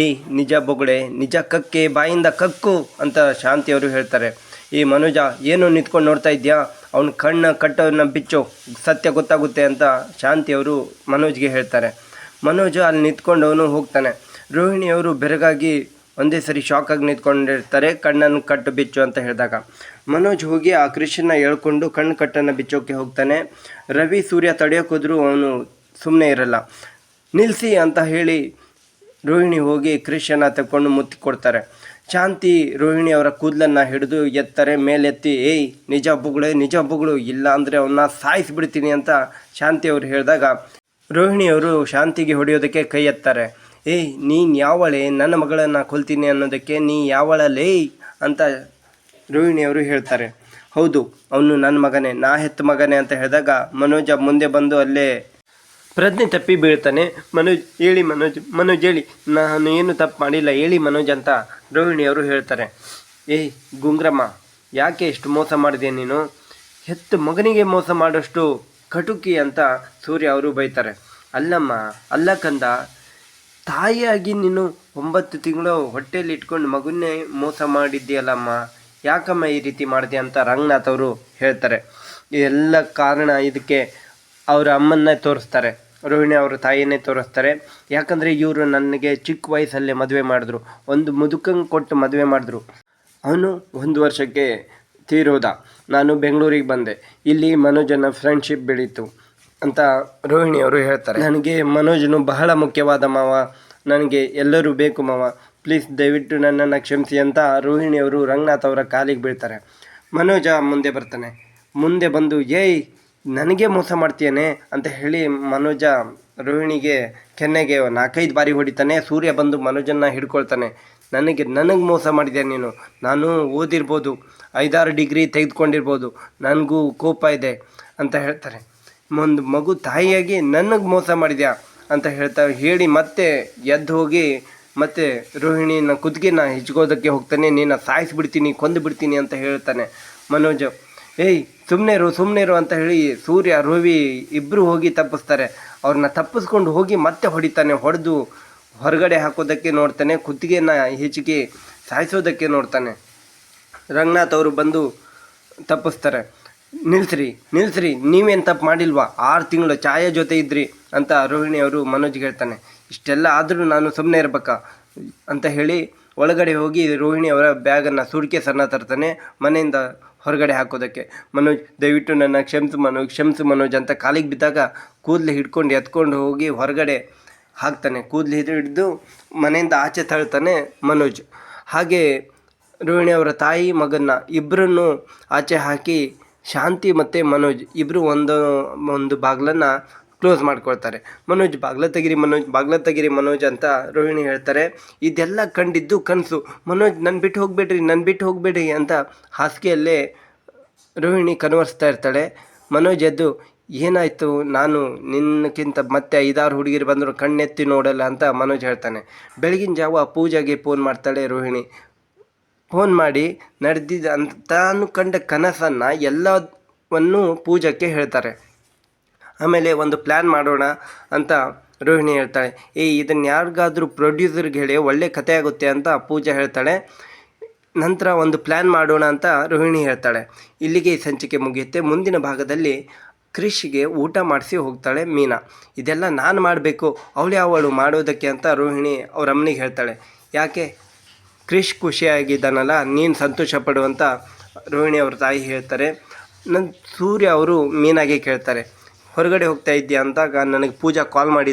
ಏಯ್ ನಿಜ ಬೊಗಳೆ ನಿಜ ಕಕ್ಕೆ, ಬಾಯಿಂದ ಕಕ್ಕು ಅಂತ ಶಾಂತಿಯವರು ಹೇಳ್ತಾರೆ. ಈ ಮನುಜ ಏನು ನಿಂತ್ಕೊಂಡು ನೋಡ್ತಾ ಇದೆಯಾ? ಅವನ ಕಣ್ಣ ಕಟ್ಟೋನ ಬಿಚ್ಚು, ಸತ್ಯ ಗೊತ್ತಾಗುತ್ತೆ ಅಂತ ಶಾಂತಿಯವರು ಮನೋಜ್ಗೆ ಹೇಳ್ತಾರೆ. ಮನೋಜ್ ಅಲ್ಲಿ ನಿಂತ್ಕೊಂಡು ಅವನು ಹೋಗ್ತಾನೆ. ರೋಹಿಣಿಯವರು ಬೆರಗಾಗಿ ಒಂದೇ ಸರಿ ಶಾಕ್ ಆಗಿ ನಿಂತ್ಕೊಂಡಿರ್ತಾರೆ, ಕಣ್ಣನ್ನು ಕಟ್ಟು ಬಿಚ್ಚು ಅಂತ ಹೇಳಿದಾಗ. ಮನೋಜ್ ಹೋಗಿ ಆ ಕೃಷ್ಣನ ಹೇಳ್ಕೊಂಡು ಕಣ್ಣು ಕಟ್ಟನ್ನು ಬಿಚ್ಚೋಕೆ ಹೋಗ್ತಾನೆ. ರವಿ ಸೂರ್ಯ ತಡೆಯೋಕೆ ಹೋದ್ರೂ ಅವನು ಸುಮ್ಮನೆ ಇರಲ್ಲ. ನಿಲ್ಲಿಸಿ ಅಂತ ಹೇಳಿ ರೋಹಿಣಿ ಹೋಗಿ ಕ್ರಿಶನ ತಗೊಂಡು ಮುತ್ತಿ ಕೊಡ್ತಾರೆ. ಶಾಂತಿ ರೋಹಿಣಿ ಅವರ ಕೂದಲನ್ನು ಹಿಡಿದು ಎತ್ತಾರೆ. ಮೇಲೆತ್ತಿ, ಏಯ್, ನಿಜ ಬುಗಳು ನಿಜ ಬುಗಳು ಇಲ್ಲ ಅಂದರೆ ಅವನ್ನ ಸಾಯಿಸಿಬಿಡ್ತೀನಿ ಅಂತ ಶಾಂತಿ ಅವರು ಹೇಳಿದಾಗ ರೋಹಿಣಿಯವರು ಶಾಂತಿಗೆ ಹೊಡೆಯೋದಕ್ಕೆ ಕೈ ಎತ್ತಾರೆ. ಏಯ್, ನೀನು ಯಾವಳೆ? ನನ್ನ ಮಗಳನ್ನು ಕೊಲ್ತೀನಿ ಅನ್ನೋದಕ್ಕೆ ನೀ ಯಾವಳಲೇ ಅಂತ ರೋಹಿಣಿಯವರು ಹೇಳ್ತಾರೆ. ಹೌದು, ಅವನು ನನ್ನ ಮಗನೇ, ನಾ ಹೆತ್ತ ಮಗನೇ ಅಂತ ಹೇಳಿದಾಗ ಮನೋಜ ಮುಂದೆ ಬಂದು ಅಲ್ಲೇ ಪ್ರಜ್ಞೆ ತಪ್ಪಿ ಬೀಳ್ತಾನೆ ಮನೋಜ್, ಹೇಳಿ ಮನೋಜ್ ಮನೋಜ್ ಹೇಳಿ. ನಾನು ಏನು ತಪ್ಪು ಮಾಡಿಲ್ಲ, ಹೇಳಿ ಮನೋಜ್ ಅಂತ ರೋಹಿಣಿಯವರು ಹೇಳ್ತಾರೆ. ಏಯ್, ಗುಂಗ್ರಮ್ಮ, ಯಾಕೆ ಇಷ್ಟು ಮೋಸ ಮಾಡಿದೆ ನೀನು? ಹೆತ್ತು ಮಗನಿಗೆ ಮೋಸ ಮಾಡೋಷ್ಟು ಕಟುಕಿ ಅಂತ ಸೂರ್ಯ ಅವರು ಬೈತಾರೆ. ಅಲ್ಲಮ್ಮ, ಅಲ್ಲ ಕಂದ, ತಾಯಿಯಾಗಿ ನೀನು ಒಂಬತ್ತು ತಿಂಗಳು ಹೊಟ್ಟೆಯಲ್ಲಿ ಇಟ್ಕೊಂಡು ಮಗುನ್ನೇ ಮೋಸ ಮಾಡಿದ್ದೀಯಲ್ಲಮ್ಮ? ಯಾಕಮ್ಮ ಈ ರೀತಿ ಮಾಡಿದೆ ಅಂತ ರಂಗನಾಥ್ ಅವರು ಹೇಳ್ತಾರೆ. ಎಲ್ಲ ಕಾರಣ ಇದಕ್ಕೆ ಅವರ ಅಮ್ಮನ್ನೇ ತೋರಿಸ್ತಾರೆ. ರೋಹಿಣಿ ಅವರ ತಾಯಿಯನ್ನೇ ತೋರಿಸ್ತಾರೆ. ಯಾಕಂದರೆ ಇವರು ನನಗೆ ಚಿಕ್ಕ ವಯಸ್ಸಲ್ಲೇ ಮದುವೆ ಮಾಡಿದ್ರು. ಒಂದು ಮುದುಕಂಗೆ ಕೊಟ್ಟು ಮದುವೆ ಮಾಡಿದ್ರು. ಅವನು ಒಂದು ವರ್ಷಕ್ಕೆ ತೀರೋದ. ನಾನು ಬೆಂಗಳೂರಿಗೆ ಬಂದೆ. ಇಲ್ಲಿ ಮನೋಜನ ಫ್ರೆಂಡ್ಶಿಪ್ ಬೆಳೀತು ಅಂತ ರೋಹಿಣಿ ಅವರು ಹೇಳ್ತಾರೆ. ನನಗೆ ಮನೋಜನು ಬಹಳ ಮುಖ್ಯವಾದ ಮಾವ. ನನಗೆ ಎಲ್ಲರೂ ಬೇಕು ಮಾವ. ಪ್ಲೀಸ್ ದಯವಿಟ್ಟು ನನ್ನನ್ನು ಕ್ಷಮಿಸಿ ಅಂತ ರೋಹಿಣಿಯವರು ರಂಗನಾಥ್ ಅವರ ಕಾಲಿಗೆ ಬೀಳ್ತಾರೆ. ಮನೋಜ ಮುಂದೆ ಬರ್ತಾನೆ. ಮುಂದೆ ಬಂದು, ಏಯ್ ನನಗೆ ಮೋಸ ಮಾಡ್ತೀಯನೆ ಅಂತ ಹೇಳಿ ಮನೋಜ ರೋಹಿಣಿಗೆ ಕೆನ್ನೆಗೆ ನಾಲ್ಕೈದು ಬಾರಿ ಹೊಡಿತಾನೆ. ಸೂರ್ಯ ಬಂದು ಮನೋಜನ್ನ ಹಿಡ್ಕೊಳ್ತಾನೆ. ನನಗೆ ನನಗೆ ಮೋಸ ಮಾಡಿದೆ ನೀನು? ನಾನು ಓದಿರ್ಬೋದು. ಐದಾರು ಡಿಗ್ರಿ ತೆಗೆದುಕೊಂಡಿರ್ಬೋದು. ನನಗೂ ಕೋಪ ಇದೆ ಅಂತ ಹೇಳ್ತಾರೆ. ಒಂದು ಮಗು ತಾಯಿಯಾಗಿ ನನಗೆ ಮೋಸ ಮಾಡಿದ್ಯಾ ಅಂತ ಹೇಳ್ತಾ ಹೇಳಿ ಮತ್ತೆ ಎದ್ದು ಹೋಗಿ ಮತ್ತೆ ರೋಹಿಣಿನ ಕುತ್ತಿಗೆನ ಹಿಚ್ಕೋದಕ್ಕೆ ಹೋಗ್ತಾನೆ. ನೀನು ಸಾಯಿಸಿಬಿಡ್ತೀನಿ ಕೊಂದು ಬಿಡ್ತೀನಿ ಅಂತ ಹೇಳ್ತಾನೆ ಮನೋಜ್. ಏಯ್ ಸುಮ್ಮನೆ ಇರು ಸುಮ್ಮನೆ ಇರು ಅಂತ ಹೇಳಿ ಸೂರ್ಯ, ರವಿ ಇಬ್ಬರು ಹೋಗಿ ತಪ್ಪಿಸ್ತಾರೆ. ಅವ್ರನ್ನ ತಪ್ಪಿಸ್ಕೊಂಡು ಹೋಗಿ ಮತ್ತೆ ಹೊಡಿತಾನೆ, ಹೊಡೆದು ಹೊರಗಡೆ ಹಾಕೋದಕ್ಕೆ ನೋಡ್ತಾನೆ, ಕುತ್ತಿಗೆನ ಹೆಚ್ಚಿಗೆ ಸಾಯಿಸೋದಕ್ಕೆ ನೋಡ್ತಾನೆ. ರಂಗನಾಥ್ ಅವರು ಬಂದು ತಪ್ಪಿಸ್ತಾರೆ. ನಿಲ್ಸ್ರಿ ನಿಲ್ಸ್ರಿ, ನೀವೇನು ತಪ್ಪು ಮಾಡಿಲ್ವಾ? ಆರು ತಿಂಗಳು ಛಾಯಾ ಜೊತೆ ಇದ್ರಿ ಅಂತ ರೋಹಿಣಿ ಅವರು ಮನೋಜ್ಗೆ ಹೇಳ್ತಾನೆ. ಇಷ್ಟೆಲ್ಲ ಆದರೂ ನಾನು ಸುಮ್ಮನೆ ಇರ್ಬೇಕಾ? ಅಂತ ಹೇಳಿ ಒಳಗಡೆ ಹೋಗಿ ರೋಹಿಣಿ ಅವರ ಬ್ಯಾಗನ್ನು ಸಣ್ಣ ತರ್ತಾನೆ. ಮನೆಯಿಂದ ಹೊರಗಡೆ ಹಾಕೋದಕ್ಕೆ. ಮನೋಜ್, ದಯವಿಟ್ಟು ನನ್ನ ಕ್ಷಮಿಸು ಮನೋಜ್ ಕ್ಷಮಿಸು ಮನೋಜ್ ಅಂತ ಕಾಲಿಗೆ ಬಿದ್ದಾಗ ಕೂದಲು ಹಿಡ್ಕೊಂಡು ಎತ್ಕೊಂಡು ಹೋಗಿ ಹೊರಗಡೆ ಹಾಕ್ತಾನೆ. ಕೂದಲು ಹಿಡಿದು ಮನೆಯಿಂದ ಆಚೆ ತಳ್ತಾನೆ ಮನೋಜ್. ಹಾಗೆ ರೋಹಿಣಿ ಅವರ ತಾಯಿ ಮಗನ್ನ ಇಬ್ಬರನ್ನು ಆಚೆ ಹಾಕಿ ಶಾಂತಿ ಮತ್ತು ಮನೋಜ್ ಇಬ್ಬರು ಒಂದು ಒಂದು ಬಾಗಿಲನ್ನು ಕ್ಲೋಸ್ ಮಾಡ್ಕೊಳ್ತಾರೆ. ಮನೋಜ್ ಬಾಗ್ಲ ತೆಗಿರಿ ಮನೋಜ್ ಬಾಗ್ಲ ತೆಗಿರಿ ಮನೋಜ್ ಅಂತ ರೋಹಿಣಿ ಹೇಳ್ತಾರೆ. ಇದೆಲ್ಲ ಕಂಡಿದ್ದು ಕನಸು. ಮನೋಜ್ ನನ್ನ ಬಿಟ್ಟು ಹೋಗ್ಬೇಡ್ರಿ ನನ್ನ ಬಿಟ್ಟು ಹೋಗ್ಬೇಡ್ರಿ ಅಂತ ಹಾಸಿಗೆಯಲ್ಲೇ ರೋಹಿಣಿ ಕನ್ವರ್ಸ್ತಾ ಇರ್ತಾಳೆ. ಮನೋಜ್ ಎದ್ದು, ಏನಾಯಿತು? ನಾನು ನಿನ್ನಕ್ಕಿಂತ ಮತ್ತೆ ಐದಾರು ಹುಡುಗಿರು ಬಂದರು ಕಣ್ಣೆತ್ತಿ ನೋಡಲ್ಲ ಅಂತ ಮನೋಜ್ ಹೇಳ್ತಾನೆ. ಬೆಳಗಿನ ಜಾವ ಪೂಜಾಗೆ ಫೋನ್ ಮಾಡ್ತಾಳೆ ರೋಹಿಣಿ. ಫೋನ್ ಮಾಡಿ ನಡೆದಿದ್ದ ಅಂತ ತಾನು ಕಂಡ ಕನಸನ್ನು ಎಲ್ಲವನ್ನು ಪೂಜಕ್ಕೆ ಹೇಳ್ತಾರೆ. ಆಮೇಲೆ ಒಂದು ಪ್ಲ್ಯಾನ್ ಮಾಡೋಣ ಅಂತ ರೋಹಿಣಿ ಹೇಳ್ತಾಳೆ. ಏ ಇದನ್ನು ಯಾರಿಗಾದ್ರೂ ಪ್ರೊಡ್ಯೂಸರ್ಗೆ ಹೇಳಿ ಒಳ್ಳೆ ಕತೆ ಆಗುತ್ತೆ ಅಂತ ಪೂಜಾ ಹೇಳ್ತಾಳೆ. ನಂತರ ಒಂದು ಪ್ಲ್ಯಾನ್ ಮಾಡೋಣ ಅಂತ ರೋಹಿಣಿ ಹೇಳ್ತಾಳೆ. ಇಲ್ಲಿಗೆ ಈ ಸಂಚಿಕೆ ಮುಗಿಯುತ್ತೆ. ಮುಂದಿನ ಭಾಗದಲ್ಲಿ ಕೃಷಿಗೆ ಊಟ ಮಾಡಿಸಿ ಹೋಗ್ತಾಳೆ ಮೀನಾ. ಇದೆಲ್ಲ ನಾನು ಮಾಡಬೇಕು. ಅವಳು ಅವಳು ಮಾಡೋದಕ್ಕೆ ಅಂತ ರೋಹಿಣಿ ಅವ್ರ ಅಮ್ಮನಿಗೆ ಹೇಳ್ತಾಳೆ. ಯಾಕೆ? ಕೃಷ್ ಖುಷಿಯಾಗಿದ್ದಾನಲ್ಲ, ನೀನು ಸಂತೋಷ ಪಡುವಂತ ರೋಹಿಣಿ ಅವ್ರ ತಾಯಿ ಹೇಳ್ತಾರೆ. ನನ್ನ ಸೂರ್ಯ ಅವರು ಮೀನಾಗೆ ಕೇಳ್ತಾರೆ. ಹೊರಗಡೆ ಹೋಗ್ತಾ ಇದ್ದೀಯಾ ಅಂದಾಗ ನನಗೆ ಪೂಜಾ ಕಾಲ್ ಮಾಡಿದ್ದಾರೆ